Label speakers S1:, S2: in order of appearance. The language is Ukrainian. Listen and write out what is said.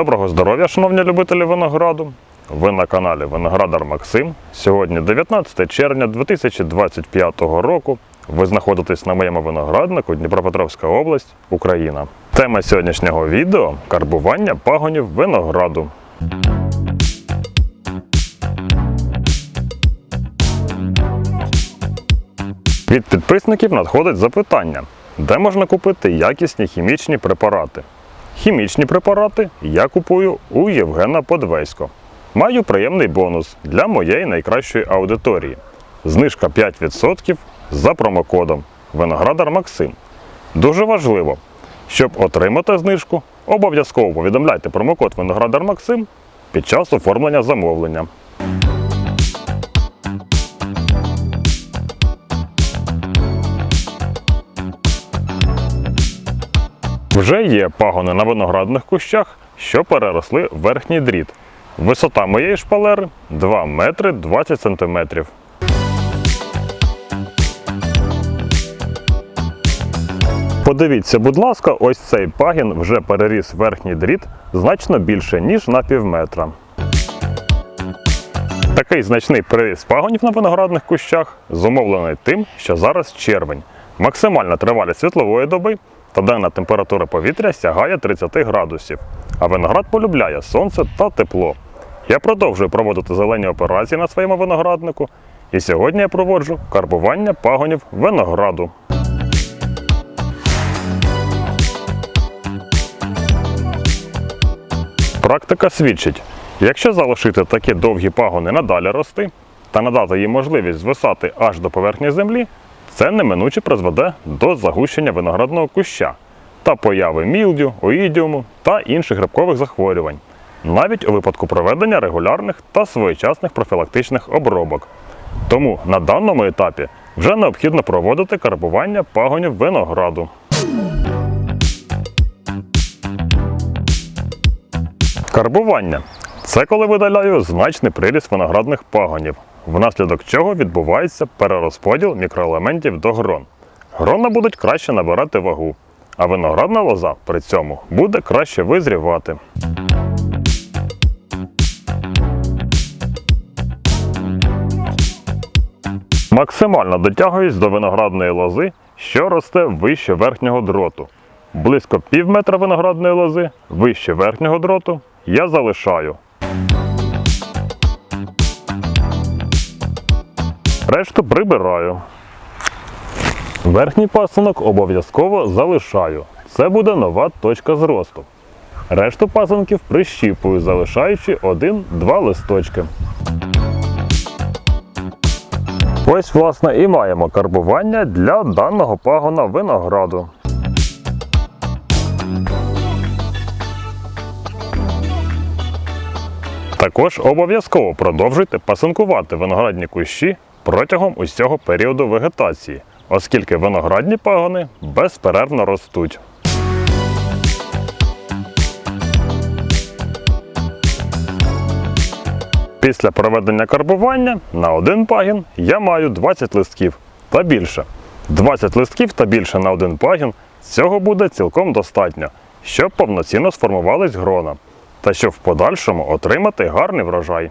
S1: Доброго здоров'я, шановні любителі винограду. Ви на каналі Виноградар Максим. Сьогодні 19 червня 2025 року. Ви знаходитесь на моєму винограднику Дніпропетровська область, Україна. Тема сьогоднішнього відео карбування пагонів винограду. Від підписників надходить запитання, де можна купити якісні хімічні препарати. Хімічні препарати я купую у Євгена Подвесько. Маю приємний бонус для моєї найкращої аудиторії. Знижка 5% за промокодом Виноградар Максим. Дуже важливо, щоб отримати знижку, обов'язково повідомляйте промокод Виноградар Максим під час оформлення замовлення. Вже є пагони на виноградних кущах, що переросли верхній дріт. Висота моєї шпалери 2 метри 20 сантиметрів. Подивіться, будь ласка, ось цей пагін вже переріс верхній дріт значно більше, ніж на півметра. Такий значний приріст пагонів на виноградних кущах зумовлений тим, що зараз червень. Максимальна тривалість світлової доби та денна температура повітря сягає 30 градусів, а виноград полюбляє сонце та тепло. Я продовжую проводити зелені операції на своєму винограднику, і сьогодні я проводжу карбування пагонів винограду. Практика свідчить, якщо залишити такі довгі пагони надалі рости та надати їм можливість звисати аж до поверхні землі, це неминуче призведе до загущення виноградного куща та появи мілдю, оїдіуму та інших грибкових захворювань, навіть у випадку проведення регулярних та своєчасних профілактичних обробок. Тому на даному етапі вже необхідно проводити карбування пагонів винограду. Карбування це коли видаляю значний приріст виноградних пагонів, внаслідок чого відбувається перерозподіл мікроелементів до грон. Грона будуть краще набирати вагу, а виноградна лоза при цьому буде краще визрівати. Максимально дотягуюсь до виноградної лози, що росте вище верхнього дроту. Близько пів метра виноградної лози вище верхнього дроту я залишаю. Решту прибираю. Верхній пасинок обов'язково залишаю. Це буде нова точка зросту. Решту пасинків прищіпую, залишаючи один-два листочки. Ось, власне, і маємо карбування для даного пагона винограду. Також обов'язково продовжуйте пасинкувати виноградні кущі протягом усього періоду вегетації, оскільки виноградні пагони безперервно ростуть. Після проведення карбування на один пагін я маю 20 листків та більше. 20 листків та більше на один пагін цього буде цілком достатньо, щоб повноцінно сформувались грона та щоб в подальшому отримати гарний врожай.